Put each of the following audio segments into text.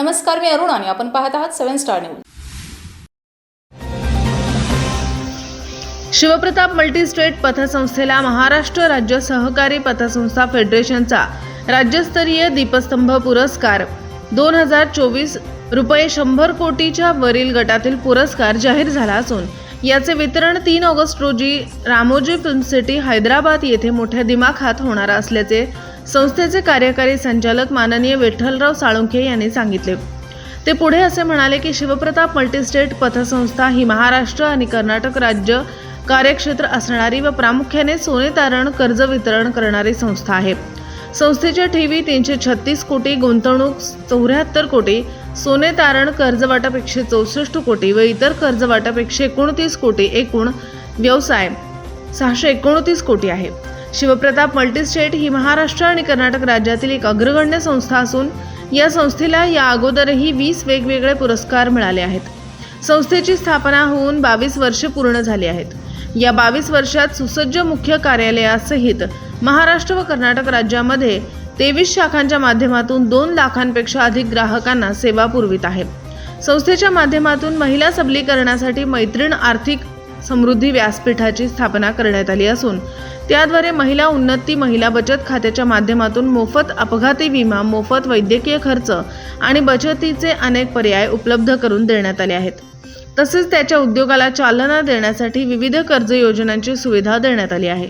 नमस्कार मी अरुण आणि आपण पाहत आहात seven star news. Shivpratap multistate पथसंस्थेला Maharashtra राज्य सहकारी पथसंस्था फेडरेशनचा राज्यस्तरीय दीपस्तंभ पुरस्कार. दोन हजार चोवीस रुपये शंभर कोटीच्या वरील गटातील पुरस्कार जाहीर झाला असून याचे वितरण तीन ऑगस्ट रोजी रामोजी फिल्म सिटी हैदराबाद येथे मोठ्या दिमाखात होणार असल्याचे संस्थेचे कार्यकारी संचालक माननीय विठ्ठलराव साळुंखे यांनी सांगितले. ते पुढे असे म्हणाले की शिवप्रताप मल्टीस्टेट पथसंस्था ही महाराष्ट्र आणि कर्नाटक राज्य कार्यक्षेत्र असणारी व प्रामुख्याने सोने तारण कर्ज वितरण करणारी संस्था आहे. संस्थेच्या ठेवी तीनशे छत्तीस कोटी गुंतवणूक चौऱ्याहत्तर कोटी सोने तारण कर्जवाटप एकशे चौसष्ट कोटी व इतर कर्जवाटप एकशे एकोणतीस कोटी एकूण व्यवसाय सहाशे एकोणतीस कोटी आहे. शिवप्रताप मल्टीस्टेट ही महाराष्ट्र आणि कर्नाटक राज्यातील एक अग्रगण्य संस्था असून या संस्थेला या अगोदरही वीस वेगवेगळे पुरस्कार मिळाले आहेत. संस्थेची स्थापना होऊन बावीस वर्षे पूर्ण झाली आहेत. या बावीस वर्षात सुसज्ज मुख्य कार्यालयासहित महाराष्ट्र व कर्नाटक राज्यामध्ये तेवीस शाखांच्या माध्यमातून दोन लाखांपेक्षा अधिक ग्राहकांना सेवा पुरवित आहे. संस्थेच्या माध्यमातून महिला सबलीकरणासाठी मैत्रीण आर्थिक समृद्धी व्यासपीठाची स्थापना करण्यात आली असून त्याद्वारे महिला उन्नती महिला बचत खात्याच्या माध्यमातून मोफत अपघाती विमा मोफत वैद्यकीय खर्च आणि बचतीचे अनेक पर्याय उपलब्ध करून देण्यात आले आहेत. तसेच त्याच्या उद्योगाला चालना देण्यासाठी विविध कर्ज योजनांची सुविधा देण्यात आली आहे.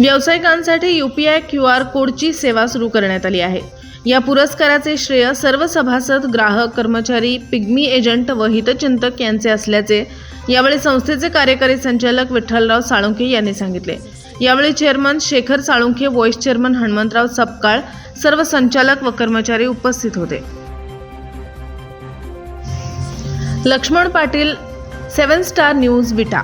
व्यावसायिकांसाठी U P I Q R कोडची सेवा सुरू करण्यात आली आहे. या पुरस्काराचे श्रेय सर्व सभासद ग्राहक कर्मचारी पिग्मी एजंट व हितचिंतक यांचे असल्याचे यावेळी संस्थेचे कार्यकारी संचालक विठ्ठलराव साळुंखे यांनी सांगितले. यावेळी chairman Shekhar Salunkhe vice chairman Hanumantrao Sapkal सर्व संचालक व कर्मचारी उपस्थित होते. Laxman Patil seven star news Vita.